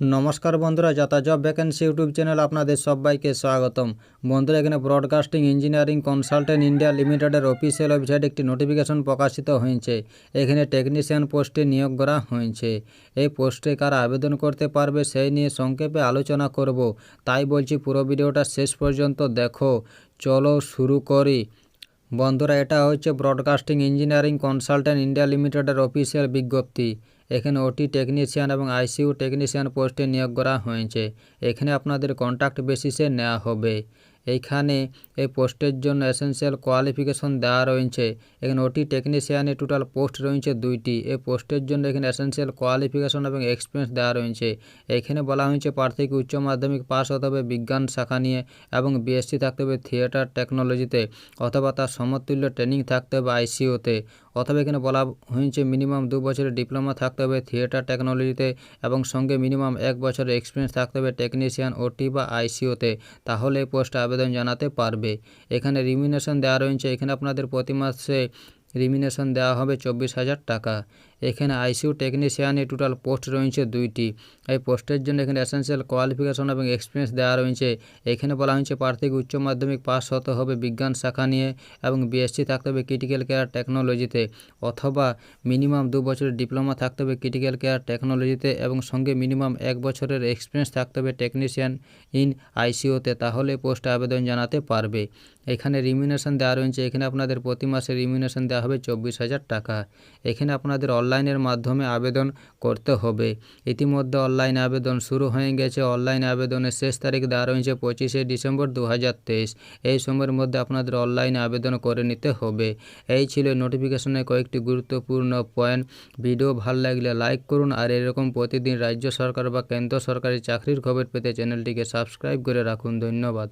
নমস্কার বন্ধুরা, যাতা জব ভ্যাকেন্সি ইউটিউব চ্যানেল আপনাদের সবাইকে স্বাগতম। বন্ধুরা, এখানে ব্রডকাস্টিং ইঞ্জিনিয়ারিং কনসালটেন্ট ইন্ডিয়া লিমিটেডের অফিসিয়াল ওয়েবসাইটে একটি নোটিফিকেশন প্রকাশিত হয়েছে। এখানে টেকনিশিয়ান পোস্টে নিয়োগ করা হয়েছে। এই পোস্টে কারা আবেদন করতে পারবে সেই নিয়ে সংক্ষেপে আলোচনা করব। তাই বলছি, পুরো ভিডিওটা শেষ পর্যন্ত দেখো। চলো শুরু করি। বন্ধুরা, এটা হচ্ছে ব্রডকাস্টিং ইঞ্জিনিয়ারিং কনসালটেন্ট ইন্ডিয়া লিমিটেডের অফিসিয়াল বিজ্ঞপ্তি। এখানে ওটি টেকনিশিয়ান এবং আইসিইউ টেকনিশিয়ান পোস্টে নিয়োগ করা হয়েছে। এখানে আপনাদের কন্ট্যাক্ট বেসিসে নেওয়া হবে। এইখানে এই পোস্টের জন্য এসেন্সিয়াল কোয়ালিফিকেশন দেওয়া রয়েছে। এখানে ওটি টেকনিশিয়ানে টোটাল পোস্ট রয়েছে দুইটি। এই পোস্টের জন্য এখানে এসেন্সিয়াল কোয়ালিফিকেশন এবং এক্সপিরিয়েন্স দেওয়া রয়েছে। এখানে বলা হয়েছে প্রার্থীকে উচ্চ মাধ্যমিক পাস হতে হবে বিজ্ঞান শাখা নিয়ে এবং বিএসসি থাকতে হবে থিয়েটার টেকনোলজিতে অথবা তার সমতুল্য ট্রেনিং থাকতে হবে আইসিওতে অথবা এখানে বলা হয়েছে মিনিমাম দু বছরের ডিপ্লোমা থাকতে হবে, থিয়েটার টেকনোলজিতে, এবং সঙ্গে মিনিমাম এক বছরের এক্সপিরিয়েন্স থাকতে হবে টেকনিশিয়ান ওটি বা আইসিওতে তাহলে এই পোস্টে আবেদন জানাতে পারবে। এখানে রিমিনেশন দেওয়া রয়েছে, এখানে আপনাদের প্রতি মাসে রিমিনেশন দেওয়া হবে চব্বিশ হাজার টাকা। এখানে আইসিউ টেকনিশিয়ানে টোটাল পোস্ট রয়েছে দুইটি। এই পোস্টের জন্য এখানে এসেন্সিয়াল কোয়ালিফিকেশন এবং এক্সপিরিয়েন্স দেওয়া রয়েছে। এখানে বলা হয়েছে প্রার্থীকে উচ্চ মাধ্যমিক পাস হতে হবে বিজ্ঞান শাখা নিয়ে এবং বিএসসি থাকতে হবে ক্রিটিক্যাল কেয়ার টেকনোলজিতে অথবা মিনিমাম দু বছরের ডিপ্লোমা থাকতে হবে ক্রিটিক্যাল কেয়ার টেকনোলজিতে এবং সঙ্গে মিনিমাম এক বছরের এক্সপিরিয়েন্স থাকতে হবে টেকনিশিয়ান ইন আইসিওতে তাহলে পোস্টে আবেদন জানাতে পারবে। এখানে রিমিনেশন দেওয়া রয়েছে। এখানে আপনাদের প্রতি মাসে রিমিনেশন দেওয়া হবে চব্বিশ হাজার টাকা। এখানে আপনাদের অনলাইনের মাধ্যমে আবেদন করতে হবে। ইতিমধ্যে অনলাইন আবেদন শুরু হয়ে গেছে। অনলাইন আবেদনের শেষ তারিখ দেওয়া রয়েছে পঁচিশে ডিসেম্বর দু হাজার তেইশ। এই সময়ের মধ্যে আপনাদের অনলাইনে আবেদন করে নিতে হবে। এই ছিল নোটিফিকেশনের কয়েকটি গুরুত্বপূর্ণ পয়েন্ট। ভিডিও ভালো লাগলে লাইক করুন আর এরকম প্রতিদিন রাজ্য সরকার বা কেন্দ্র সরকারি চাকরির খবর পেতে চ্যানেলটিকে সাবস্ক্রাইব করে রাখুন। ধন্যবাদ।